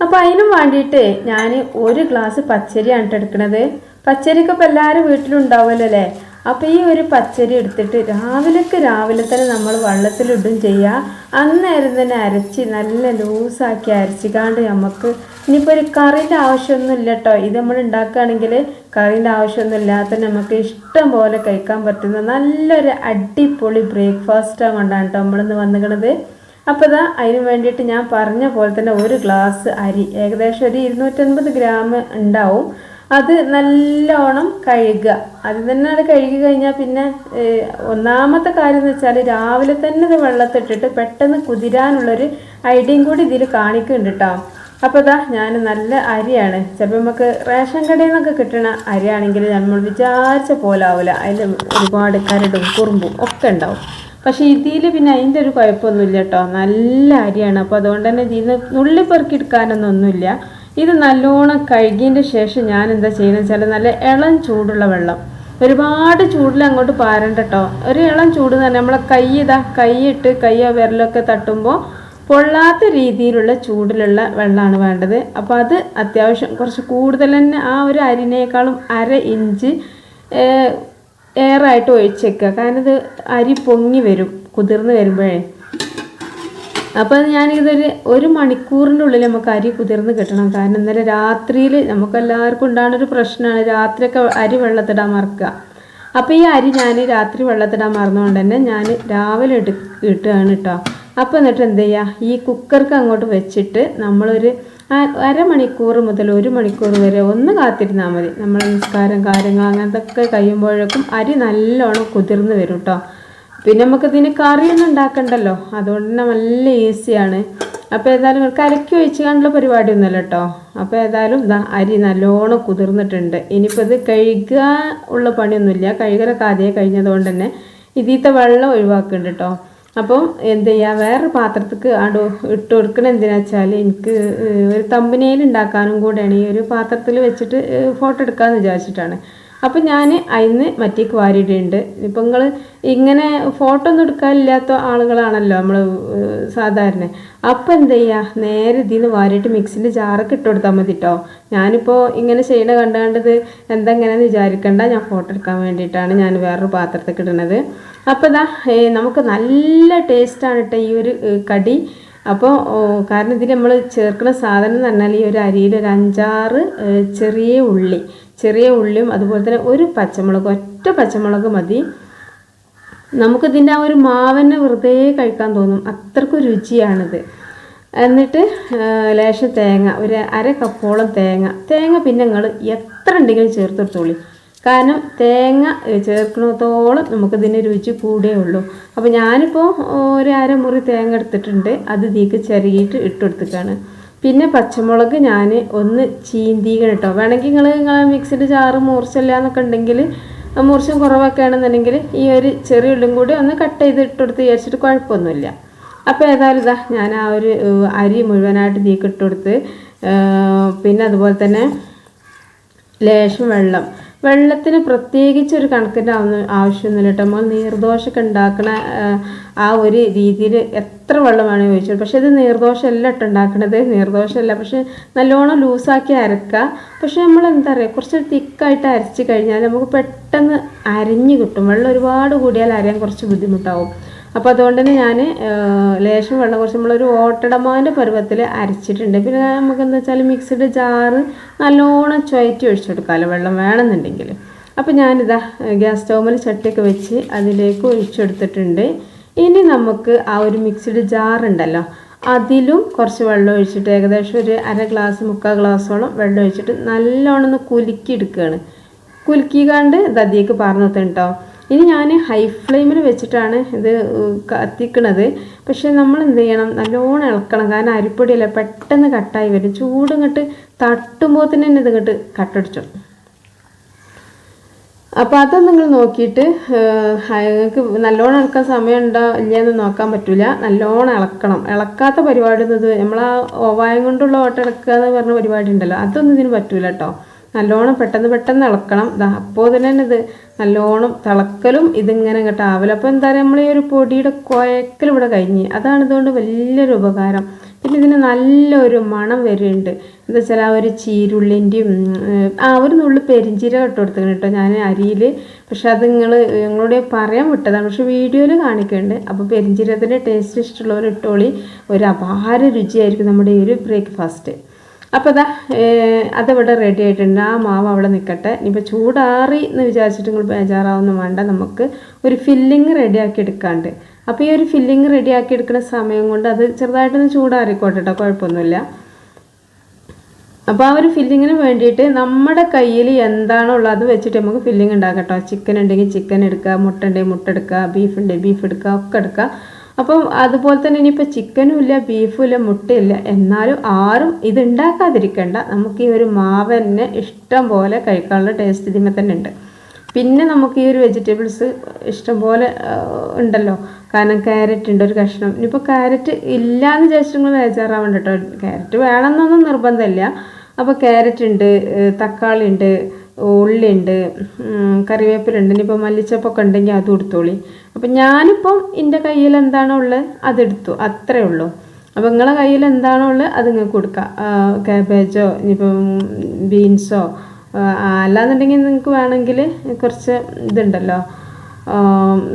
അപ്പോൾ അതിനും വേണ്ടിയിട്ട് ഞാൻ ഒരു ഗ്ലാസ് പച്ചരിയാണ് എടുക്കുന്നത് പച്ചരിക്ക് ഇപ്പോൾ എല്ലാവരും വീട്ടിലുണ്ടാവുമല്ലോ അല്ലേ? അപ്പോൾ ഈ ഒരു പച്ചരി എടുത്തിട്ട് രാവിലേക്ക് രാവിലെ തന്നെ നമ്മൾ വെള്ളത്തിലിടും ചെയ്യുക അന്നേരം തന്നെ അരച്ച് നല്ല ലൂസാക്കി അരച്ചിക്കാണ്ട് നമുക്ക് ഇനിയിപ്പോൾ ഒരു കറിന്റെ ആവശ്യമൊന്നും ഇല്ല കേട്ടോ ഇത് നമ്മൾ ഉണ്ടാക്കുകയാണെങ്കിൽ കറിന്റെ ആവശ്യമൊന്നും ഇല്ലാത്ത നമുക്ക് ഇഷ്ടം പോലെ കഴിക്കാൻ പറ്റുന്ന നല്ലൊരു അടിപൊളി ബ്രേക്ക്ഫാസ്റ്റ് കൊണ്ടാണ് കേട്ടോ നമ്മളിന്ന് വന്നിക്കണത്. അപ്പോൾ ഇതാ അതിന് വേണ്ടിയിട്ട് ഞാൻ പറഞ്ഞ പോലെ തന്നെ ഒരു ഗ്ലാസ് അരി. ഏകദേശം ഒരു ഇരുന്നൂറ്റൻപത് ഗ്രാം ഉണ്ടാവും. അത് നല്ലോണം കഴുകുക. അത് തന്നെ അത് കഴുകി കഴിഞ്ഞാൽ പിന്നെ ഒന്നാമത്തെ കാര്യം എന്ന് വെച്ചാൽ രാവിലെ തന്നെ ഇത് വെള്ളത്തിട്ടിട്ട് പെട്ടെന്ന് കുതിരാനുള്ളൊരു ഐഡിയയും കൂടി ഇതിൽ കാണിക്കുന്നുണ്ട് കേട്ടോ അപ്പോൾ ഇതാ ഞാൻ നല്ല അരിയാണ്. ചിലപ്പോൾ നമുക്ക് റേഷൻ കടയിൽ നിന്നൊക്കെ കിട്ടുന്ന അരിയാണെങ്കിൽ നമ്മൾ വിചാരിച്ച പോലെ ആവില്ല അതിൽ ഒരുപാട് കരടും കുറുമ്പും ഒക്കെ ഉണ്ടാവും. പക്ഷേ ഇതിൽ പിന്നെ അതിന്റെ ഒരു കുഴപ്പമൊന്നുമില്ല കേട്ടോ. നല്ല അരിയാണ്. അപ്പോൾ അതുകൊണ്ട് തന്നെ ഇതിന് ഉള്ളി പെറുക്കി എടുക്കാനൊന്നൊന്നുമില്ല ഇത് നല്ലോണം കഴുകിയതിന്റെ ശേഷം ഞാൻ എന്താ ചെയ്യുന്നത് വെച്ചാൽ നല്ല ഇളം ചൂടുള്ള വെള്ളം. ഒരുപാട് ചൂടിൽ അങ്ങോട്ട് പാരണ്ട കേട്ടോ. ഒരു ഇളം ചൂട് തന്നെ നമ്മളെ കൈ ഇതാ കൈയിട്ട് കൈ വിരലൊക്കെ തട്ടുമ്പോൾ പൊള്ളാത്ത രീതിയിലുള്ള ചൂടിലുള്ള വെള്ളമാണ് വേണ്ടത്. അപ്പോൾ അത് അത്യാവശ്യം കുറച്ച് കൂടുതൽ തന്നെ ആ ഒരു അരിനേക്കാളും അര ഇഞ്ച് എയറായിട്ട് ഒഴിച്ചേക്കുക. കാരണം ഇത് അരി പൊങ്ങി വരും കുതിർന്ന് വരുമ്പോഴേ. അപ്പോൾ ഞാനിതൊരു ഒരു മണിക്കൂറിന്റെ ഉള്ളിൽ നമുക്ക് അരി കുതിർന്ന് കിട്ടണം. കാരണം ഇന്നലെ രാത്രിയിൽ നമുക്ക് എല്ലാവർക്കും ഉണ്ടാകുന്നൊരു പ്രശ്നമാണ് രാത്രിയൊക്കെ അരി വെള്ളത്തിടാൻ മറക്കുക. അപ്പോൾ ഈ അരി ഞാൻ രാത്രി വെള്ളത്തിടാൻ മറന്നുകൊണ്ട് തന്നെ ഞാൻ രാവിലെ എടു ഇട്ടുകയാണ് കേട്ടോ. അപ്പോൾ എന്നിട്ട് എന്ത് ചെയ്യുക? ഈ കുക്കർക്ക് അങ്ങോട്ട് വെച്ചിട്ട് നമ്മളൊരു അരമണിക്കൂർ മുതൽ ഒരു മണിക്കൂർ വരെ ഒന്ന് കാത്തിരുന്നാൽ മതി. നമ്മൾ നിസ്കാരം കാര്യങ്ങൾ അങ്ങനത്തെ കഴിയുമ്പോഴേക്കും അരി നല്ലോണം കുതിർന്ന് വരും കേട്ടോ പിന്നെ നമുക്ക് ഇതിന് കറിയൊന്നും ഉണ്ടാക്കണ്ടല്ലോ. അതുകൊണ്ട് തന്നെ നല്ല ഈസിയാണ്. അപ്പോൾ ഏതായാലും കലക്കി ഒഴിച്ച് കണ്ടുള്ള പരിപാടിയൊന്നുമല്ല കേട്ടോ അപ്പോൾ ഏതായാലും ഇതാ അരി നല്ലോണം കുതിർന്നിട്ടുണ്ട്. ഇനിയിപ്പോൾ ഇത് കഴുകുക ഉള്ള പണിയൊന്നുമില്ല. കഴുകലൊക്കെ ആദ്യമേ കഴിഞ്ഞതുകൊണ്ട് തന്നെ ഇതിലത്തെ വെള്ളം ഒഴിവാക്കുന്നുണ്ട് കേട്ടോ അപ്പം എന്ത് ചെയ്യുക വേറെ പാത്രത്തേക്ക് അടു ഇട്ട് കൊടുക്കണം എന്തിനാ വെച്ചാൽ എനിക്ക് ഒരു തമ്പനയിൽ ഉണ്ടാക്കാനും കൂടെയാണ് ഈ ഒരു പാത്രത്തിൽ വെച്ചിട്ട് ഫോട്ടോ എടുക്കാമെന്ന് വിചാരിച്ചിട്ടാണ്. അപ്പം ഞാൻ അതിന് മറ്റേക്ക് വാരിയിടുന്നുണ്ട് ഇപ്പം നിങ്ങൾ ഇങ്ങനെ ഫോട്ടോ ഒന്നും എടുക്കാനില്ലാത്ത ആളുകളാണല്ലോ നമ്മൾ സാധാരണ. അപ്പം എന്ത് ചെയ്യുക നേരെ ഇതിൽ നിന്ന് വാരിയിട്ട് മിക്സിന്റെ ജാറൊക്കെ ഇട്ട് കൊടുത്താൽ മതി കേട്ടോ ഞാനിപ്പോൾ ഇങ്ങനെ ചെയ്യണ കണ്ടാണ്ടത് എന്താ ഇങ്ങനെയെന്ന് വിചാരിക്കണ്ട. ഞാൻ ഫോട്ടോ എടുക്കാൻ വേണ്ടിയിട്ടാണ് ഞാൻ വേറൊരു പാത്രത്തേക്ക് ഇടുന്നത് അപ്പോൾ ഇതാ നമുക്ക് നല്ല ടേസ്റ്റാണ് കേട്ടോ ഈ ഒരു കടി. അപ്പോൾ കാരണം ഇതിൽ നമ്മൾ ചേർക്കുന്ന സാധനം എന്ന് പറഞ്ഞാൽ ഈ ഒരു അരിയിൽ ഒരു അഞ്ചാറ് ചെറിയ ഉള്ളി ചെറിയ ഉള്ളിയും അതുപോലെ തന്നെ ഒരു പച്ചമുളക് ഒറ്റ പച്ചമുളക് മതി. നമുക്കിതിന്റെ ആ ഒരു മാവനെ വെറുതെ കഴിക്കാൻ തോന്നും. അത്രക്കും രുചിയാണിത്. എന്നിട്ട് ലേശം തേങ്ങ ഒരു അര കപ്പോളം തേങ്ങ. തേങ്ങ പിന്നെ നിങ്ങൾ എത്ര ഉണ്ടെങ്കിലും ചേർത്തെടുത്തോളി. കാരണം തേങ്ങ ചേർക്കുന്നതോളം നമുക്കിതിന് രുചി കൂടേ ഉള്ളൂ. അപ്പോൾ ഞാനിപ്പോൾ ഒരു അരമുറി തേങ്ങ എടുത്തിട്ടുണ്ട്. അത് ഇതിലേക്ക് ചെറിയിട്ട് ഇട്ടെടുത്തിട്ടാണ് പിന്നെ പച്ചമുളക് ഞാൻ ഒന്ന് ചീന്തിക്കണം കേട്ടോ വേണമെങ്കിൽ നിങ്ങൾ നിങ്ങളെ മിക്സിന്റെ ചാറ് മൂർച്ചല്ല എന്നൊക്കെ ഉണ്ടെങ്കിൽ മൂർച്ചം കുറവൊക്കെ ആണെന്നുണ്ടെങ്കിൽ ഈ ഒരു ചെറിയ ഉള്ളും കൂടി ഒന്ന് കട്ട് ചെയ്ത് ഇട്ടെടുത്ത് വിചാരിച്ചിട്ട് കുഴപ്പമൊന്നുമില്ല. അപ്പോൾ ഏതായാലും ഇതാ ഞാൻ ആ ഒരു അരി മുഴുവനായിട്ട് ഇതിലേക്ക് ഇട്ട് കൊടുത്ത് പിന്നെ അതുപോലെ തന്നെ ലേശം വെള്ളം. വെള്ളത്തിന് പ്രത്യേകിച്ച് ഒരു കണക്കിന്റെ ആവശ്യമൊന്നുമില്ല കേട്ടോ. നമ്മൾ നീർദോഷമൊക്കെ ഉണ്ടാക്കണ ആ ഒരു രീതിയിൽ എത്ര വെള്ളം വേണമെങ്കിൽ ഒഴിച്ചു പക്ഷേ ഇത് നീർദോഷമല്ല കേട്ടോ ഉണ്ടാക്കണത്. നീർദോഷമല്ല. പക്ഷേ നല്ലോണം ലൂസാക്കി അരക്കുക പക്ഷേ നമ്മൾ എന്താ പറയുക കുറച്ച് തിക്കായിട്ട് അരച്ച് കഴിഞ്ഞാൽ നമുക്ക് പെട്ടെന്ന് അരിഞ്ഞ് കിട്ടും. വെള്ളം ഒരുപാട് കൂടിയാൽ അരയാൻ കുറച്ച് ബുദ്ധിമുട്ടാവും. അപ്പോൾ അതുകൊണ്ട് തന്നെ ഞാൻ ലേശം വെള്ളം കുറച്ച് നമ്മളൊരു ഓട്ടടമാന്റെ പരുവത്തിൽ അരച്ചിട്ടുണ്ട്. പിന്നെ നമുക്ക് എന്താ വെച്ചാൽ മിക്സിയുടെ ജാറ് നല്ലോണം ചുയറ്റി ഒഴിച്ചെടുക്കാമല്ലോ വെള്ളം വേണമെന്നുണ്ടെങ്കിൽ അപ്പോൾ ഞാനിതാ ഗ്യാസ് സ്റ്റൗമിൽ ചട്ടിയൊക്കെ വെച്ച് അതിലേക്ക് ഒഴിച്ചെടുത്തിട്ടുണ്ട്. ഇനി നമുക്ക് ആ ഒരു മിക്സ്ഡ് ജാറുണ്ടല്ലോ അതിലും കുറച്ച് വെള്ളം ഒഴിച്ചിട്ട് ഏകദേശം ഒരു അര ഗ്ലാസ് മുക്കാൽ ഗ്ലാസ്സോളം വെള്ളം ഒഴിച്ചിട്ട് നല്ലോണം ഒന്ന് കുലുക്കി എടുക്കുകയാണ് കുലുക്കിക്കാണ്ട് ദതിയേക്ക് പറഞ്ഞു കേട്ടോ ഇനി ഞാൻ ഹൈ ഫ്ലെയിമിൽ വെച്ചിട്ടാണ് ഇത് കത്തിക്കുന്നത് പക്ഷേ നമ്മൾ എന്ത് ചെയ്യണം? നല്ലോണം ഇളക്കണം. കാരണം അരിപ്പൊടിയല്ല പെട്ടെന്ന് കട്ടായി വരും. ചൂട് ഇങ്ങോട്ട് തട്ടുമ്പോൾ തന്നെ ഇത് ഇങ്ങോട്ട് കട്ടടിച്ചു. അപ്പോൾ അത് നിങ്ങൾ നോക്കിയിട്ട് നിങ്ങൾക്ക് നല്ലോണം ഇളക്കാൻ സമയമുണ്ടോ ഇല്ലയെന്ന് നോക്കാൻ പറ്റില്ല നല്ലോണം ഇളക്കണം. ഇളക്കാത്ത പരിപാടി ഇത് നമ്മൾ ആ ഓവായം കൊണ്ടുള്ള ഓട്ടം ഇളക്കുക എന്ന് പറഞ്ഞ പരിപാടി ഉണ്ടല്ലോ. അതൊന്നും ഇതിന് പറ്റൂല കേട്ടോ നല്ലോണം പെട്ടെന്ന് പെട്ടെന്ന് ഇളക്കണം. അപ്പോൾ തന്നെ ഇത് നല്ലോണം തിളക്കലും ഇതിങ്ങനെ ഇങ്ങോട്ട് ആവില്ല അപ്പോൾ എന്താ പറയുക നമ്മൾ ഈ ഒരു പൊടിയുടെ കുഴക്കൽ ഇവിടെ കഴിഞ്ഞ്. അതാണ് ഇതുകൊണ്ട് വലിയൊരു ഉപകാരം. പിന്നെ ഇതിന് നല്ലൊരു മണം വരുന്നുണ്ട് എന്താ വെച്ചാൽ ആ ഒരു ചീരുള്ളിന്റെയും ആ ഒരു നുള്ളു പെരിഞ്ചീരകം ഇട്ട് കൊടുത്തു കേട്ടോ ഞാൻ അരിയിൽ പക്ഷെ അത് നിങ്ങൾ നിങ്ങളോട് പറയാൻ വിട്ടതാണ്. പക്ഷെ വീഡിയോയിൽ കാണിക്കുന്നുണ്ട് അപ്പോൾ പെരിഞ്ചീരകത്തിന്റെ ടേസ്റ്റ് ഇഷ്ടമുള്ളവർ ഇട്ടോളി. ഒരു അപാര രുചിയായിരിക്കും നമ്മുടെ ഈ ഒരു ബ്രേക്ക്ഫാസ്റ്റ് അപ്പോൾ അതാ അതവിടെ റെഡി ആയിട്ടുണ്ട്. ആ മാവ് അവിടെ നിൽക്കട്ടെ ഇനിയിപ്പോൾ ചൂടാറി എന്ന് വിചാരിച്ചിട്ട് നിങ്ങൾ ബേജാറാവൊന്നും വേണ്ട നമുക്ക് ഒരു ഫില്ലിങ് റെഡിയാക്കി എടുക്കാണ്ട്. അപ്പോൾ ഈ ഒരു ഫില്ലിങ് റെഡിയാക്കി എടുക്കുന്ന സമയം കൊണ്ട് അത് ചെറുതായിട്ടൊന്ന് ചൂടാറിക്കോട്ടെ കേട്ടോ കുഴപ്പമൊന്നുമില്ല. അപ്പോൾ ആ ഒരു ഫില്ലിങ്ങിന് വേണ്ടിയിട്ട് നമ്മുടെ കയ്യിൽ എന്താണോ ഉള്ളത് അത് വെച്ചിട്ട് നമുക്ക് ഫില്ലിങ് ഉണ്ടാക്കാം കേട്ടോ. ചിക്കൻ ഉണ്ടെങ്കിൽ ചിക്കൻ എടുക്കുക മുട്ട ഉണ്ടെങ്കിൽ മുട്ട എടുക്കുക ബീഫ് ഉണ്ടെങ്കിൽ ബീഫ് എടുക്കുക ഒക്കെ എടുക്കുക. അപ്പം അതുപോലെ തന്നെ ഇനിയിപ്പോൾ ചിക്കനും ഇല്ല ബീഫും ഇല്ല മുട്ടയില്ല എന്നാലും ആരും ഇത് ഉണ്ടാക്കാതിരിക്കണ്ട നമുക്ക് ഈ ഒരു മാവ് തന്നെ ഇഷ്ടം പോലെ കഴിക്കാനുള്ള ടേസ്റ്റ് ഇതിമേ തന്നെ ഉണ്ട് പിന്നെ നമുക്ക് ഈ ഒരു വെജിറ്റബിൾസ് ഇഷ്ടം പോലെ ഉണ്ടല്ലോ. കാരണം ക്യാരറ്റ് ഉണ്ട് ഒരു കഷ്ണം. ഇനിയിപ്പോൾ ക്യാരറ്റ് ഇല്ലയെന്ന് വിചാരിച്ചിട്ട് നിങ്ങൾ ബേജാറാവണ്ട കേട്ടോ ക്യാരറ്റ് വേണമെന്നൊന്നും നിർബന്ധമില്ല അപ്പോൾ ക്യാരറ്റ് ഉണ്ട് തക്കാളി ഉണ്ട് ഉള്ളി ഉണ്ട് കറിവേപ്പിലുണ്ട്. ഇനിയിപ്പോൾ മല്ലിച്ചപ്പൊക്കെ ഉണ്ടെങ്കിൽ അതും എടുത്തോളി അപ്പം ഞാനിപ്പം എന്റെ കയ്യിൽ എന്താണോ ഉള്ളത് അതെടുത്തു അത്രേ ഉള്ളൂ. അപ്പോൾ നിങ്ങളെ കയ്യിൽ എന്താണോ ഉള്ളത് അത് നിങ്ങൾക്ക് കൊടുക്കാം. കാബേജോ ഇനിയിപ്പം ബീൻസോ അല്ലാന്നുണ്ടെങ്കിൽ നിങ്ങൾക്ക് വേണമെങ്കിൽ കുറച്ച് ഇതുണ്ടല്ലോ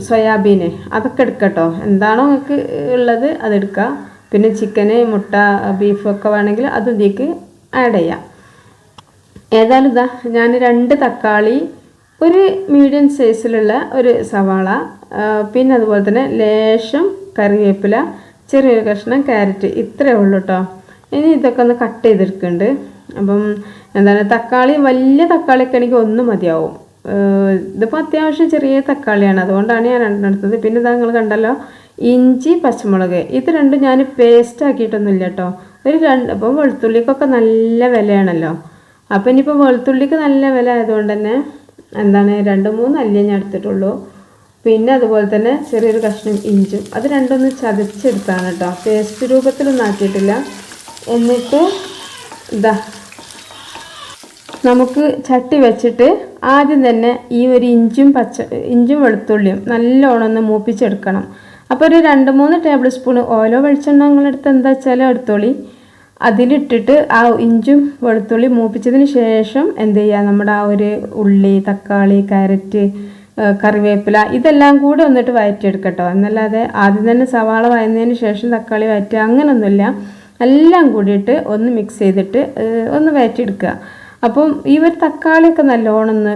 സോയാബീന്. അതൊക്കെ എടുക്കട്ടോ. എന്താണോ നിങ്ങൾക്ക് ഉള്ളത് അതെടുക്കുക പിന്നെ ചിക്കന് മുട്ട ബീഫൊക്കെ വേണമെങ്കിൽ അതും ഇതിലേക്ക് ആഡ് ചെയ്യാം. ഏതായാലും ഇതാ ഞാൻ രണ്ട് തക്കാളി ഒരു മീഡിയം സൈസിലുള്ള ഒരു സവാള പിന്നെ അതുപോലെ തന്നെ ലേശം കറിവേപ്പില ചെറിയൊരു കഷ്ണം ക്യാരറ്റ് ഇത്രയേ ഉള്ളൂ കേട്ടോ ഇനി ഇതൊക്കെ ഒന്ന് കട്ട് ചെയ്തെടുക്കുന്നുണ്ട് അപ്പം എന്താണ് തക്കാളി വലിയ തക്കാളിയൊക്കെ എനിക്ക് ഒന്ന് മതിയാവും. ഇതിപ്പോൾ അത്യാവശ്യം ചെറിയ തക്കാളിയാണ്. അതുകൊണ്ടാണ് ഞാൻ രണ്ടെടുത്തത് പിന്നെ ഇതാ നിങ്ങൾ കണ്ടല്ലോ ഇഞ്ചി പച്ചമുളക്. ഇത് രണ്ടും ഞാൻ പേസ്റ്റ് ആക്കിയിട്ടൊന്നുമില്ല കേട്ടോ ഒരു രണ്ട് അപ്പം വെളുത്തുള്ളിക്കൊക്കെ നല്ല വിലയാണല്ലോ. അപ്പം ഇനിയിപ്പോൾ വെളുത്തുള്ളിക്ക് നല്ല വില ആയതുകൊണ്ട് തന്നെ എന്താണ് രണ്ട് മൂന്ന് അല്ലി ഞാൻ എടുത്തിട്ടുള്ളൂ. പിന്നെ അതുപോലെ തന്നെ ചെറിയൊരു കഷ്ണം ഇഞ്ചും. അത് രണ്ടൊന്ന് ചതച്ചെടുത്താണ് കേട്ടോ. പേസ്റ്റ് രൂപത്തിലൊന്നും ആക്കിയിട്ടില്ല. എന്നിട്ട് ഇതാ നമുക്ക് ചട്ടി വെച്ചിട്ട് ആദ്യം തന്നെ ഈ ഒരു ഇഞ്ചും പച്ച ഇഞ്ചും വെളുത്തുള്ളിയും നല്ലോണം ഒന്ന് മൂപ്പിച്ചെടുക്കണം. അപ്പോൾ ഒരു രണ്ട് മൂന്ന് ടേബിൾ സ്പൂൺ ഓരോ വെളിച്ചെണ്ണ നിങ്ങളെടുത്ത് എന്താ വെച്ചാലും എടുത്തോളി. അതിലിട്ടിട്ട് ആ ഇഞ്ചും വെളുത്തുള്ളി മൂപ്പിച്ചതിന് ശേഷം എന്ത് ചെയ്യുക നമ്മുടെ ആ ഒരു ഉള്ളി തക്കാളി കാരറ്റ് കറിവേപ്പില ഇതെല്ലാം കൂടെ വന്നിട്ട് വയറ്റിയെടുക്കട്ടോ. എന്നല്ലാതെ ആദ്യം തന്നെ സവാള വയന്നതിന് ശേഷം തക്കാളി വയറ്റുക അങ്ങനൊന്നുമില്ല. എല്ലാം കൂടിയിട്ട് ഒന്ന് മിക്സ് ചെയ്തിട്ട് ഒന്ന് വയറ്റിയെടുക്കുക. അപ്പം ഈ ഒരു തക്കാളിയൊക്കെ നല്ലോണം ഒന്ന്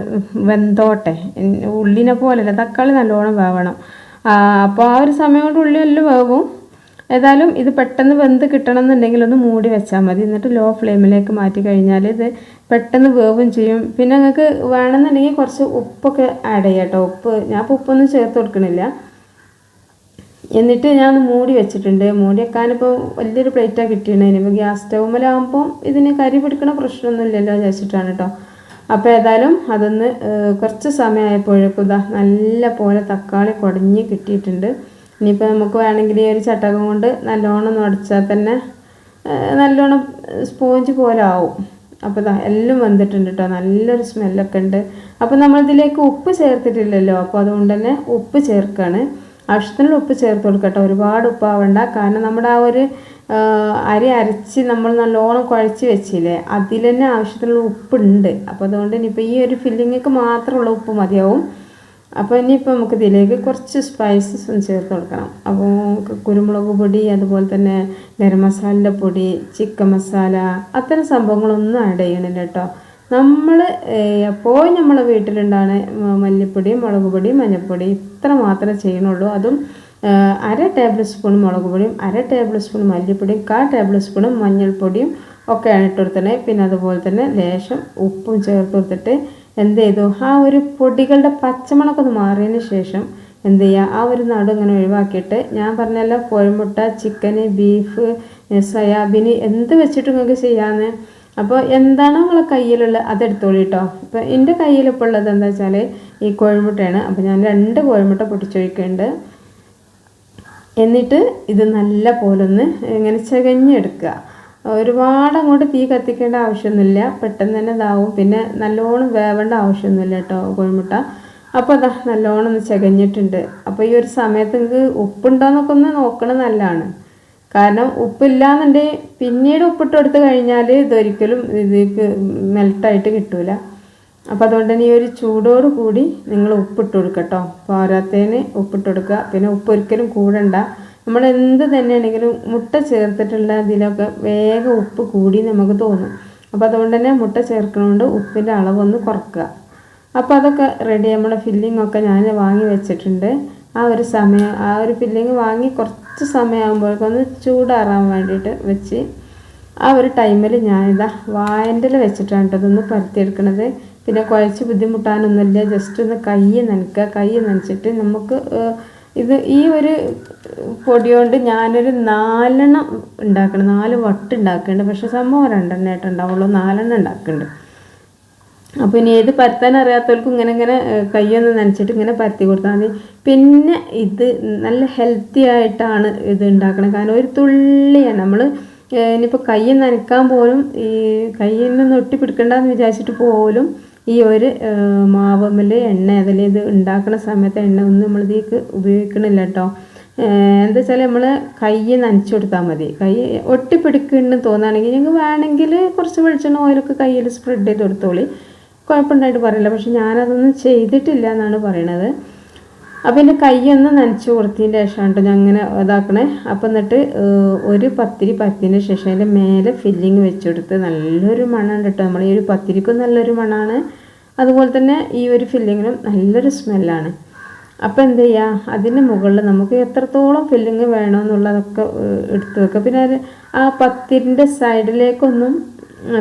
വെന്തോട്ടെ. ഉള്ളിനെ പോലെയല്ല തക്കാളി നല്ലോണം വേവണം. അപ്പോൾ ആ ഒരു സമയം കൊണ്ട് ഉള്ളി എല്ലാം വേവും. ഏതായാലും ഇത് പെട്ടെന്ന് വെന്ത് കിട്ടണം എന്നുണ്ടെങ്കിൽ ഒന്ന് മൂടി വെച്ചാൽ മതി. എന്നിട്ട് ലോ ഫ്ലെയിമിലേക്ക് മാറ്റി കഴിഞ്ഞാൽ ഇത് പെട്ടെന്ന് വേവും ചെയ്യും. പിന്നെ നിങ്ങൾക്ക് വേണമെന്നുണ്ടെങ്കിൽ കുറച്ച് ഉപ്പൊക്കെ ആഡ് ചെയ്യാം കേട്ടോ. ഉപ്പ് ഞാൻ ഇപ്പോൾ ഉപ്പൊന്നും ചേർത്ത് കൊടുക്കണില്ല. എന്നിട്ട് ഞാൻ മൂടി വെച്ചിട്ടുണ്ട്. മൂടി വെക്കാനിപ്പോൾ വലിയൊരു പ്ലേറ്റാണ് കിട്ടിയത് ഇനിയിപ്പോൾ ഗ്യാസ് സ്റ്റൗമിലാകുമ്പോൾ ഇതിന് കരി പിടിക്കണ പ്രശ്നമൊന്നും ഇല്ലല്ലോ വിചാരിച്ചിട്ടാണ് കേട്ടോ. അപ്പോൾ ഏതായാലും അതൊന്ന് കുറച്ച് സമയമായപ്പോഴേക്കും ഇതാ നല്ല പോലെ തക്കാളി കുടഞ്ഞ് കിട്ടിയിട്ടുണ്ട്. ഇനിയിപ്പോൾ നമുക്ക് വേണമെങ്കിൽ ഈ ഒരു ചട്ടകം കൊണ്ട് നല്ലോണം ഒന്ന് അടിച്ചാൽ തന്നെ നല്ലോണം സ്പോഞ്ച് പോലെ ആവും. അപ്പോൾ ഇതാ എല്ലാം വന്നിട്ടുണ്ട് കേട്ടോ നല്ലൊരു സ്മെല്ലൊക്കെ ഉണ്ട്. അപ്പോൾ നമ്മളിതിലേക്ക് ഉപ്പ് ചേർത്തിട്ടില്ലല്ലോ. അപ്പോൾ അതുകൊണ്ട് തന്നെ ഉപ്പ് ചേർക്കുകയാണ് ആവശ്യത്തിനുള്ള ഉപ്പ് ചേർത്ത് കൊടുക്കട്ടെ. ഒരുപാട് ഉപ്പാവണ്ട. കാരണം നമ്മുടെ ആ ഒരു അരി അരച്ച് നമ്മൾ നല്ലോണം കുഴച്ച് വെച്ചില്ലേ അതിൽ തന്നെ ആവശ്യത്തിനുള്ള ഉപ്പുണ്ട്. അപ്പോൾ അതുകൊണ്ട് ഇനിയിപ്പോൾ ഈ ഒരു ഫില്ലിങ്ങൾക്ക് മാത്രമുള്ള ഉപ്പ് മതിയാവും. അപ്പോൾ ഇനിയിപ്പോൾ നമുക്ക് ഇതിലേക്ക് കുറച്ച് സ്പൈസസ് ചേർത്ത് കൊടുക്കണം. അപ്പോൾ കുരുമുളക് പൊടി അതുപോലെ തന്നെ ഗരം മസാലന്റെ പൊടി ചിക്കൻ മസാല അത്തരം സംഭവങ്ങളൊന്നും ആഡ് ചെയ്യണില്ല കേട്ടോ നമ്മൾ എപ്പോൾ നമ്മളെ വീട്ടിലുണ്ടാണ് മല്ലിപ്പൊടി മുളക് പൊടി മഞ്ഞൾപ്പൊടി ഇത്ര മാത്രമേ ചെയ്യണുള്ളൂ. അതും അര ടേബിൾ സ്പൂൺ മുളക് പൊടിയും അര ടേബിൾ സ്പൂൺ മല്ലിപ്പൊടിയും കാ ടേബിൾ സ്പൂണും മഞ്ഞൾപ്പൊടിയും ഒക്കെയാണ് ഇട്ട് കൊടുത്തത് പിന്നെ അതുപോലെ തന്നെ ലേശം ഉപ്പും ചേർത്ത് കൊടുത്തിട്ട് എന്ത് ചെയ്തു ആ ഒരു പൊടികളുടെ പച്ചമണമൊക്കെ ഒന്ന് മാറിയതിന് ശേഷം എന്ത് ചെയ്യുക ആ ഒരു നടു ഇങ്ങനെ ഒഴിവാക്കിയിട്ട് ഞാൻ പറഞ്ഞല്ലോ കോഴിമുട്ട ചിക്കന് ബീഫ് സോയാബീന് എന്ത് വെച്ചിട്ട് നിങ്ങൾക്ക് ചെയ്യാമെന്ന് അപ്പോൾ എന്താണോ നിങ്ങളെ കയ്യിലുള്ള അതെടുത്തോളൂ കേട്ടോ ഇപ്പോൾ എന്റെ കയ്യിൽ ഇപ്പോൾ ഉള്ളത് എന്താ വെച്ചാൽ ഈ കോഴിമുട്ടയാണ്. അപ്പോൾ ഞാൻ രണ്ട് കോഴിമുട്ട പൊട്ടിച്ചൊഴിക്കുന്നുണ്ട്. എന്നിട്ട് ഇത് നല്ല പോലെ ഒന്ന് ഇങ്ങനെ ചകഞ്ഞെടുക്കുക. ഒരുപാട് അങ്ങോട്ട് തീ കത്തിക്കേണ്ട ആവശ്യമൊന്നുമില്ല. പെട്ടെന്ന് തന്നെ ഇതാവും. പിന്നെ നല്ലോണം വേവേണ്ട ആവശ്യമൊന്നുമില്ല കേട്ടോ കോഴിമുട്ട. അപ്പോൾ അതാ നല്ലോണം ഒന്ന് ചകഞ്ഞിട്ടുണ്ട്. അപ്പോൾ ഈ ഒരു സമയത്ത് നിങ്ങൾക്ക് ഉപ്പുണ്ടോയെന്നൊക്കെ ഒന്ന് നോക്കണം നല്ലതാണ്. കാരണം ഉപ്പില്ലാന്നുണ്ടെങ്കിൽ പിന്നീട് ഉപ്പിട്ട് കൊടുത്ത് കഴിഞ്ഞാൽ ഇതൊരിക്കലും ഇതിലേക്ക് മെൽട്ടായിട്ട് കിട്ടൂല. അപ്പോൾ അതുകൊണ്ട് തന്നെ ഈ ഒരു ചൂടോട് കൂടി നിങ്ങൾ ഉപ്പിട്ട് കൊടുക്കട്ടോ പോരാത്തതിന് ഉപ്പിട്ട് കൊടുക്കുക. പിന്നെ ഉപ്പ് ഒരിക്കലും കൂടണ്ട. നമ്മൾ എന്ത് തന്നെയാണെങ്കിലും മുട്ട ചേർത്തിട്ടുള്ള ഇതിലൊക്കെ വേഗം ഉപ്പ് കൂടി നമുക്ക് തോന്നും. അപ്പോൾ അതുകൊണ്ട് തന്നെ മുട്ട ചേർക്കണോണ്ട് ഉപ്പിന്റെ അളവൊന്ന് കുറക്കുക. അപ്പോൾ അതൊക്കെ റെഡി നമ്മുടെ ഫില്ലിംഗ് ഒക്കെ ഞാൻ വാങ്ങി വെച്ചിട്ടുണ്ട്. ആ ഒരു സമയം ആ ഒരു ഫില്ലിങ് വാങ്ങി കുറച്ച് സമയമാകുമ്പോഴേക്കൊന്ന് ചൂടാറാൻ വേണ്ടിയിട്ട് വെച്ച് ആ ഒരു ടൈമിൽ ഞാനിതാ വായന്റെ വെച്ചിട്ടാണ് കേട്ടോ ഇതൊന്ന് പരത്തിയെടുക്കണത്. പിന്നെ കുഴച്ച് ബുദ്ധിമുട്ടാനൊന്നുമില്ല. ജസ്റ്റ് ഒന്ന് കൈ നനക്കുക. കൈ നനച്ചിട്ട് നമുക്ക് ഇത് ഈ ഒരു പൊടി കൊണ്ട് ഞാനൊരു നാലെണ്ണം ഉണ്ടാക്കണം. നാല് വട്ട് ഉണ്ടാക്കുന്നുണ്ട് പക്ഷെ സംഭവം രണ്ടെണ്ണം ആയിട്ട് ഉണ്ടാവുള്ളൂ. നാലെണ്ണം ഉണ്ടാക്കുന്നുണ്ട് അപ്പോൾ ഇനി ഏത് പരത്താൻ അറിയാത്തവർക്കും ഇങ്ങനെ ഇങ്ങനെ കൈയൊന്ന് നനച്ചിട്ട് ഇങ്ങനെ പരത്തി കൊടുത്താൽ മതി. പിന്നെ ഇത് നല്ല ഹെൽത്തി ആയിട്ടാണ് ഇത് ഉണ്ടാക്കണം കാരണം ഒരു തുള്ളിയാണ്. നമ്മൾ ഇനിയിപ്പോൾ കൈ നനക്കാൻ പോലും ഈ കയ്യിൽ നിന്ന് ഒട്ടിപ്പിടിക്കണ്ടെന്ന് വിചാരിച്ചിട്ട് പോലും ഈ ഒരു മാവമ്മൽ എണ്ണ അതിൽ ഇത് ഉണ്ടാക്കുന്ന സമയത്ത് എണ്ണ ഒന്നും നമ്മളിതേക്ക് ഉപയോഗിക്കണില്ല കേട്ടോ എന്താ വെച്ചാൽ നമ്മൾ കൈ നനച്ചു കൊടുത്താൽ മതി. കൈ ഒട്ടിപ്പിടിക്കുന്നു തോന്നുകയാണെങ്കിൽ ഞങ്ങൾക്ക് വേണമെങ്കിൽ കുറച്ച് വെളിച്ചെണ്ണ ഓയിലൊക്കെ കയ്യിൽ സ്പ്രെഡ് ചെയ്ത് കൊടുത്തോളി. കുഴപ്പമുണ്ടായിട്ട് പറയില്ല. പക്ഷെ ഞാനതൊന്നും ചെയ്തിട്ടില്ല എന്നാണ് പറയണത്. അപ്പോൾ എന്റെ കൈയൊന്ന് നനച്ച് കൊടുത്തതിന്റെ ശേഷമാണ് കേട്ടോ ഞാൻ അങ്ങനെ ഇതാക്കണേ. അപ്പം എന്നിട്ട് ഒരു പത്തിരി പരത്തിന്റെ ശേഷം അതിന്റെ മേലെ ഫില്ലിങ് വെച്ചെടുത്ത് നല്ലൊരു മണമുണ്ട് കേട്ടോ. നമ്മൾ ഈ ഒരു പത്തിരിക്കും നല്ലൊരു മണമാണ് അതുപോലെ തന്നെ ഈ ഒരു ഫില്ലിങ്ങിനും നല്ലൊരു സ്മെല്ലാണ് അപ്പോൾ എന്ത് ചെയ്യുക അതിന് മുകളിൽ നമുക്ക് എത്രത്തോളം ഫില്ലിങ് വേണമെന്നുള്ളതൊക്കെ എടുത്ത് വെക്കുക പിന്നെ ആ പത്തിരിന്റെ സൈഡിലേക്കൊന്നും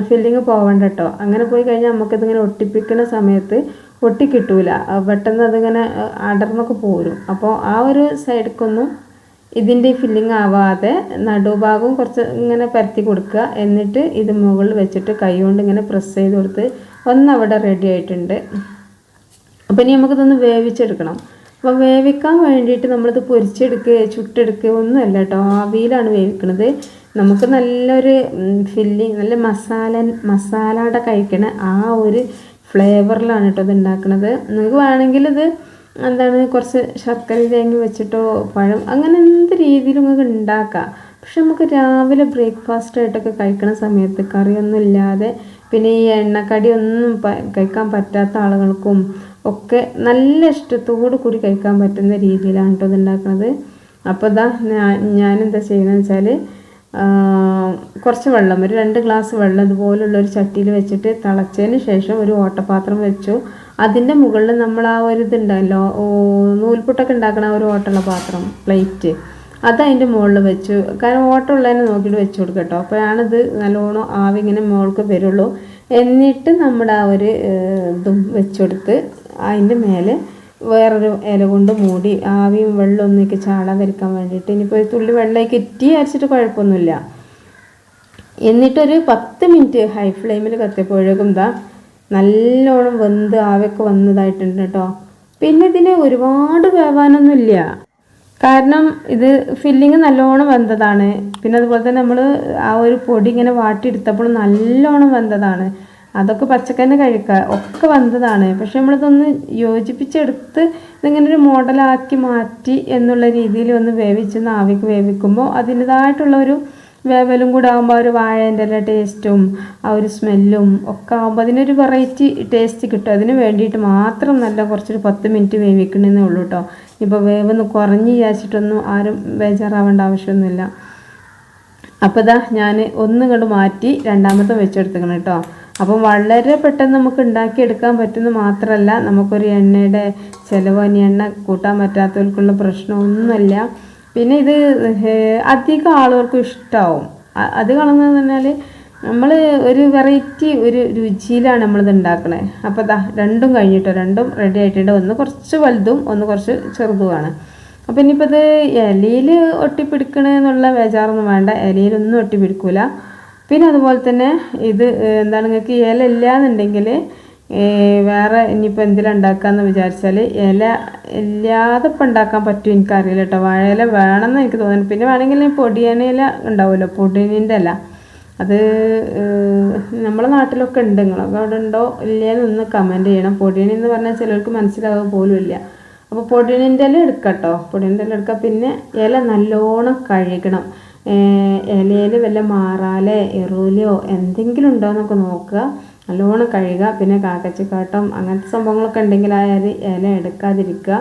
ഫില്ലിങ് പോകണ്ട കേട്ടോ. അങ്ങനെ പോയി കഴിഞ്ഞാൽ നമുക്കിതിങ്ങനെ ഒട്ടിപ്പിക്കുന്ന സമയത്ത് ഒട്ടിക്കിട്ടൂല പെട്ടെന്ന് അതിങ്ങനെ അടർന്നൊക്കെ പോരും. അപ്പോൾ ആ ഒരു സൈഡിലേക്കൊന്നും ഇതിന്റെ ഫില്ലിങ് ആവാതെ നടുഭാഗം കുറച്ച് ഇങ്ങനെ പരത്തി കൊടുക്കുക. എന്നിട്ട് ഇത് മുകളിൽ വെച്ചിട്ട് കൈ കൊണ്ട് ഇങ്ങനെ പ്രസ് ചെയ്ത് കൊടുത്ത് ഒന്ന് അവിടെ റെഡി ആയിട്ടുണ്ട്. അപ്പോൾ ഇനി നമുക്കിതൊന്ന് വേവിച്ചെടുക്കണം. അപ്പോൾ വേവിക്കാൻ വേണ്ടിയിട്ട് നമ്മളിത് പൊരിച്ചെടുക്കുക ചുട്ടെടുക്കുക ഒന്നുമല്ല കേട്ടോ. ആവിയിലാണ് വേവിക്കുന്നത് നമുക്ക് നല്ലൊരു ഫില്ലിങ് നല്ല മസാല മസാലയുടെ കഴിക്കണ ആ ഒരു ഫ്ലേവറിലാണ് കേട്ടോ ഇത് ഉണ്ടാക്കുന്നത് നിങ്ങൾക്ക് വേണമെങ്കിൽ ഇത് എന്താണ് കുറച്ച് ശർക്കര തേങ്ങ വെച്ചിട്ടോ പഴം അങ്ങനെ എന്ത് രീതിയിലും നിങ്ങൾക്ക് ഉണ്ടാക്കാം. പക്ഷെ നമുക്ക് രാവിലെ ബ്രേക്ക്ഫാസ്റ്റ് ആയിട്ടൊക്കെ കഴിക്കുന്ന സമയത്ത് കറിയൊന്നും ഇല്ലാതെ പിന്നെ ഈ എണ്ണക്കടി ഒന്നും കഴിക്കാൻ പറ്റാത്ത ആളുകൾക്കും ഒക്കെ നല്ല ഇഷ്ടത്തോടു കൂടി കഴിക്കാൻ പറ്റുന്ന രീതിയിലാണ് കേട്ടോ ഇത് ഉണ്ടാക്കുന്നത് അപ്പോൾ ഇതാ ഞാൻ ഞാനെന്താ ചെയ്യുന്നത് വെച്ചാൽ കുറച്ച് വെള്ളം ഒരു രണ്ട് ഗ്ലാസ് വെള്ളം ഇതുപോലുള്ള ഒരു ചട്ടിയിൽ വെച്ചിട്ട് തിളച്ചതിന് ശേഷം ഒരു ഓട്ടപാത്രം വെച്ചു. അതിന്റെ മുകളിൽ നമ്മൾ ആ ഒരു ഇതുണ്ടല്ലോ നൂൽപുട്ടൊക്കെ ഉണ്ടാക്കണ ഒരു ഓട്ടുള്ള പാത്രം പ്ലേറ്റ്. അത് അതിന്റെ മുകളിൽ വെച്ചു. കാരണം ഓട്ടം ഉള്ളതിനെ നോക്കിയിട്ട് കൊടുക്കും കേട്ടോ അപ്പോഴാണിത് നല്ലോണം ആവി ഇങ്ങനെ മുകൾക്ക് വരുള്ളൂ. എന്നിട്ട് നമ്മുടെ ആ ഒരു ഇതും വെച്ചെടുത്ത് അതിന്റെ മേലെ വേറൊരു ഇല കൊണ്ട് മൂടി ആവിയും വെള്ളം ഒന്നൊക്കെ ചാടാതിരിക്കാൻ വേണ്ടിയിട്ട് ഇനിയിപ്പോൾ ഒരു തുള്ളി വെള്ളമൊക്കെ ഇറ്റി അരച്ചിട്ട് കുഴപ്പമൊന്നുമില്ല. എന്നിട്ടൊരു പത്ത് മിനിറ്റ് ഹൈ ഫ്ലെയിമിൽ കത്തിയപ്പോഴേക്കും എന്താ നല്ലോണം വെന്ത് ആവിയൊക്കെ വന്നതായിട്ടുണ്ട് കേട്ടോ. പിന്നെ ഇതിന് ഒരുപാട് വേവാനൊന്നുമില്ല. കാരണം ഇത് ഫില്ലിങ് നല്ലോണം വെന്തതാണ്. പിന്നെ അതുപോലെ തന്നെ നമ്മൾ ആ ഒരു പൊടി ഇങ്ങനെ വാട്ടിയെടുത്തപ്പോൾ നല്ലോണം വെന്തതാണ്. അതൊക്കെ പച്ചക്കന്നെ കഴിക്കുക ഒക്കെ വന്നതാണ്. പക്ഷെ നമ്മളിതൊന്ന് യോജിപ്പിച്ചെടുത്ത് ഇതിങ്ങനെ ഒരു മോഡലാക്കി മാറ്റി എന്നുള്ള രീതിയിൽ ഒന്ന് വേവിച്ച് നാവിക്ക് വേവിക്കുമ്പോൾ അതിന്റെതായിട്ടുള്ള ഒരു വേവലും കൂടെ ആകുമ്പോൾ ആ ഒരു വാഴേന്റെ എല്ലാ ടേസ്റ്റും ആ ഒരു സ്മെല്ലും ഒക്കെ ആകുമ്പോൾ അതിനൊരു വെറൈറ്റി ടേസ്റ്റ് കിട്ടും. അതിന് വേണ്ടിയിട്ട് മാത്രം നല്ല കുറച്ചൊരു പത്ത് മിനിറ്റ് വേവിക്കണമെന്നേ ഉള്ളൂ കേട്ടോ ഇപ്പോൾ വേവൊന്ന് കുറഞ്ഞ് വിചാരിച്ചിട്ടൊന്നും ആരും ബേജാറാവേണ്ട ആവശ്യമൊന്നുമില്ല. അപ്പോൾ ഇതാ ഞാൻ ഒന്നും കണ്ട് മാറ്റി രണ്ടാമത്തെ വെച്ചെടുത്തേക്കണം കേട്ടോ അപ്പം വളരെ പെട്ടെന്ന് നമുക്ക് ഉണ്ടാക്കിയെടുക്കാൻ പറ്റുന്ന മാത്രമല്ല നമുക്കൊരു എണ്ണയുടെ ചിലവ് ഇനി എണ്ണ കൂട്ടാൻ പറ്റാത്തവർക്കുള്ള പ്രശ്നമൊന്നുമില്ല. പിന്നെ ഇത് അധികം ആളുകൾക്കും ഇഷ്ടമാവും അത് കാണുന്നതെന്ന് പറഞ്ഞാൽ നമ്മൾ ഒരു വെറൈറ്റി ഒരു രുചിയിലാണ് നമ്മളിത് ഉണ്ടാക്കണേ. അപ്പോൾ ദാ രണ്ടും കഴിഞ്ഞിട്ടോ രണ്ടും റെഡി ആയിട്ടുണ്ട്. ഒന്ന് കുറച്ച് വലുതും ഒന്ന് കുറച്ച് ചെറുതുമാണ്. അപ്പോൾ ഇനിയിപ്പോൾ ഇത് ഇലയിൽ ഒട്ടിപ്പിടിക്കണമെന്നുള്ള ബേജാറൊന്നും വേണ്ട. ഇലയിലൊന്നും ഒട്ടിപ്പിടിക്കൂല. പിന്നെ അതുപോലെ തന്നെ ഇത് എന്താണ് നിങ്ങൾക്ക് ഇല ഇല്ല എന്നുണ്ടെങ്കിൽ വേറെ ഇനിയിപ്പോൾ എന്തെങ്കിലും ഉണ്ടാക്കാമെന്ന് വിചാരിച്ചാൽ ഇല ഇല്ലാതെ ഇപ്പം ഉണ്ടാക്കാൻ പറ്റും എനിക്കറിയില്ല കേട്ടോ. വാഴ ഇല വേണമെന്ന് എനിക്ക് തോന്നുന്നു. പിന്നെ വേണമെങ്കിൽ പൊടിയന ഇല ഉണ്ടാവുമല്ലോ പൊടിയനിന്റെ ഇല. അത് നമ്മളെ നാട്ടിലൊക്കെ ഉണ്ട്. നിങ്ങളൊക്കെ അവിടെ ഉണ്ടോ ഇല്ലയെന്നൊന്ന് കമന്റ് ചെയ്യണം. പൊടിയണി എന്ന് പറഞ്ഞാൽ ചിലർക്ക് മനസ്സിലാവുക പോലും ഇല്ല. അപ്പോൾ പൊടിയണിന്റെ ഇല എടുക്കാം കേട്ടോ. പൊടിയണിന്റെ ഇല എടുക്കാം. പിന്നെ ഇല നല്ലോണം കഴുകണം. ഇലയിൽ വല്ല മാറാലേ എറൂലയോ എന്തെങ്കിലും ഉണ്ടോ എന്നൊക്കെ നോക്കുക. നല്ലോണം കഴുകുക. പിന്നെ കാക്കച്ചിക്കാട്ടം അങ്ങനത്തെ സംഭവങ്ങളൊക്കെ ഉണ്ടെങ്കിൽ ആ ഇല എടുക്കാതിരിക്കുക.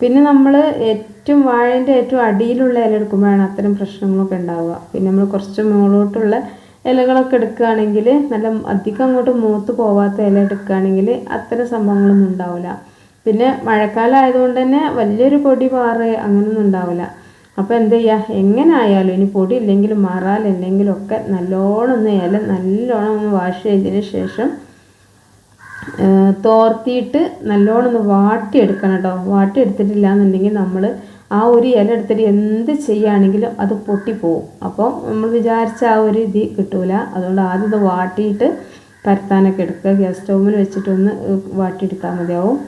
പിന്നെ നമ്മൾ ഏറ്റവും വാഴേന്റെ ഏറ്റവും അടിയിലുള്ള ഇല എടുക്കുമ്പോഴാണ് അത്തരം പ്രശ്നങ്ങളൊക്കെ ഉണ്ടാവുക. പിന്നെ നമ്മൾ കുറച്ച് മുകളിലോട്ടുള്ള ഇലകളൊക്കെ എടുക്കുകയാണെങ്കിൽ നല്ല അധികം അങ്ങോട്ട് മൂത്ത് പോവാത്ത ഇല എടുക്കുകയാണെങ്കിൽ അത്തരം സംഭവങ്ങളൊന്നും ഉണ്ടാവില്ല. പിന്നെ മഴക്കാലം ആയതുകൊണ്ട് തന്നെ വലിയൊരു പൊടി പാറ് അങ്ങനെയൊന്നും ഉണ്ടാവില്ല. അപ്പോൾ എന്ത് ചെയ്യുക എങ്ങനെ ആയാലും ഇനി പൊടി ഇല്ലെങ്കിലും മാറാലില്ലെങ്കിലും ഒക്കെ നല്ലോണം ഒന്ന് ഇല നല്ലോണം ഒന്ന് വാഷ് ചെയ്തതിന് ശേഷം തോർത്തിയിട്ട് നല്ലോണം ഒന്ന് വാട്ടിയെടുക്കണം കേട്ടോ വാട്ടിയെടുത്തിട്ടില്ല എന്നുണ്ടെങ്കിൽ നമ്മൾ ആ ഒരു ഇല എടുത്തിട്ട് എന്ത് ചെയ്യുകയാണെങ്കിലും അത് പൊട്ടിപ്പോവും അപ്പോൾ നമ്മൾ വിചാരിച്ച ആ ഒരു ഇത് കിട്ടൂല. അതുകൊണ്ട് ആദ്യം ഇത് വാട്ടിയിട്ട് പരത്താനൊക്കെ എടുക്കുക. ഗ്യാസ് സ്റ്റൗവിൽ വെച്ചിട്ടൊന്ന് വാട്ടിയെടുത്താൽ മതിയാവും.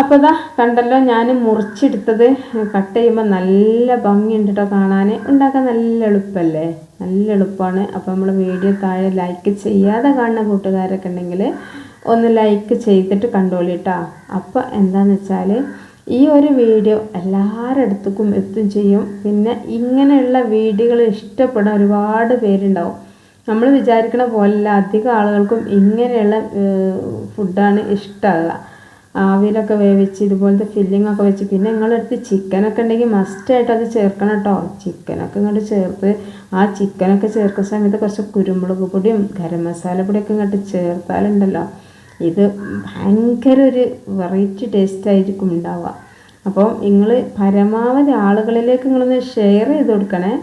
അപ്പോൾ ഇതാ കണ്ടല്ലോ ഞാൻ മുറിച്ചെടുത്തത്. കട്ട് ചെയ്യുമ്പോൾ നല്ല ഭംഗിയുണ്ട് കേട്ടോ കാണാൻ ഉണ്ടാക്കാൻ നല്ല എളുപ്പമല്ലേ നല്ല എളുപ്പമാണ് അപ്പോൾ നമ്മൾ വീഡിയോ താഴെ ലൈക്ക് ചെയ്യാതെ കാണുന്ന കൂട്ടുകാരൊക്കെ ഉണ്ടെങ്കിൽ ഒന്ന് ലൈക്ക് ചെയ്തിട്ട് കണ്ടോളി കേട്ടോ അപ്പോൾ എന്താണെന്ന് വെച്ചാൽ ഈ ഒരു വീഡിയോ എല്ലാവരുടെ അടുത്തേക്കും എത്തും ചെയ്യും. പിന്നെ ഇങ്ങനെയുള്ള വീഡിയോകൾ ഇഷ്ടപ്പെടുന്ന ഒരുപാട് പേരുണ്ടാവും. നമ്മൾ വിചാരിക്കണ പോലെ അധികം ആളുകൾക്കും ഇങ്ങനെയുള്ള ഫുഡാണ് ഇഷ്ടമാകുക ആവിയിലൊക്കെ വേവിച്ച് ഇതുപോലത്തെ ഫില്ലിംഗ് ഒക്കെ വെച്ച് പിന്നെ നിങ്ങളടുത്ത് ചിക്കനൊക്കെ ഉണ്ടെങ്കിൽ മസ്റ്റായിട്ട് അത് ചേർക്കണം കേട്ടോ. ചിക്കനൊക്കെ ഇങ്ങോട്ട് ചേർത്ത് ആ ചിക്കനൊക്കെ ചേർക്കുന്ന സമയത്ത് കുറച്ച് കുരുമുളക് പൊടിയും ഗരം മസാല പൊടിയൊക്കെ ഇങ്ങോട്ട് ചേർത്താലുണ്ടല്ലോ. ഇത് ഭയങ്കര ഒരു വെറൈറ്റി ടേസ്റ്റ് ആയിരിക്കും ഉണ്ടാവുക. അപ്പോൾ നിങ്ങൾ പരമാവധി ആളുകളിലേക്ക് നിങ്ങളൊന്ന് ഷെയർ ചെയ്ത് കൊടുക്കണേ.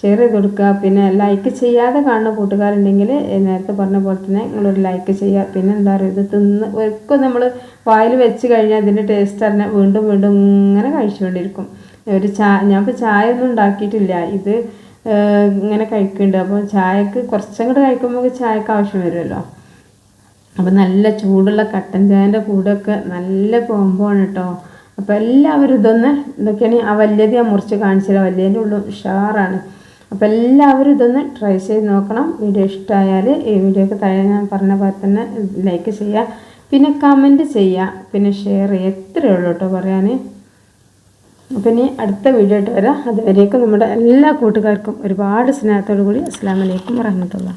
ഷെയർ ചെയ്ത് കൊടുക്കുക. പിന്നെ ലൈക്ക് ചെയ്യാതെ കാണുന്ന കൂട്ടുകാരുണ്ടെങ്കിൽ നേരത്തെ പറഞ്ഞ പോലെ തന്നെ നിങ്ങളൊരു ലൈക്ക് ചെയ്യുക. പിന്നെ എന്താ പറയുക ഇത് തിന്ന് ഒക്കെ നമ്മൾ വായിൽ വെച്ച് കഴിഞ്ഞാൽ അതിന്റെ ടേസ്റ്റ് അറിഞ്ഞാൽ വീണ്ടും വീണ്ടും ഇങ്ങനെ കഴിച്ചുകൊണ്ടിരിക്കും. ഒരു ചായ ഞാൻ ഇപ്പോൾ ചായ ഒന്നും ഉണ്ടാക്കിയിട്ടില്ല. ഇത് ഇങ്ങനെ കഴിക്കുന്നുണ്ട്. അപ്പോൾ ചായക്ക് കുറച്ചും കൂടെ കഴിക്കുമ്പോൾ ചായക്ക് ആവശ്യം വരുമല്ലോ. അപ്പോൾ നല്ല ചൂടുള്ള കട്ടൻ ചായന്റെ കൂടെയൊക്കെ നല്ല കോമ്പോ കേട്ടോ അപ്പോൾ എല്ലാവരും ഇതൊന്ന് ഇതൊക്കെയാണ് ആ വലിയത് ഞാൻ മുറിച്ച് കാണിച്ചില്ല വലിയതിന്റെ ഉള്ളിൽ ഉഷാറാണ്. അപ്പോൾ എല്ലാവരും ഇതൊന്ന് ട്രൈ ചെയ്ത് നോക്കണം. വീഡിയോ ഇഷ്ടമായാൽ ഈ വീഡിയോക്ക് താഴെ ഞാൻ പറഞ്ഞ പോലെ തന്നെ ലൈക്ക് ചെയ്യുക പിന്നെ കമന്റ് ചെയ്യുക പിന്നെ ഷെയർ ചെയ്യുക എത്രയേ ഉള്ളൂ കേട്ടോ പറയാൻ അപ്പം ഇനി അടുത്ത വീഡിയോ ആയിട്ട് വരാം. അതുവരേക്കും നമ്മുടെ എല്ലാ കൂട്ടുകാർക്കും ഒരുപാട് സ്നേഹത്തോടു കൂടി അസ്സാം വലൈക്കും വറഹമത്തുള്ള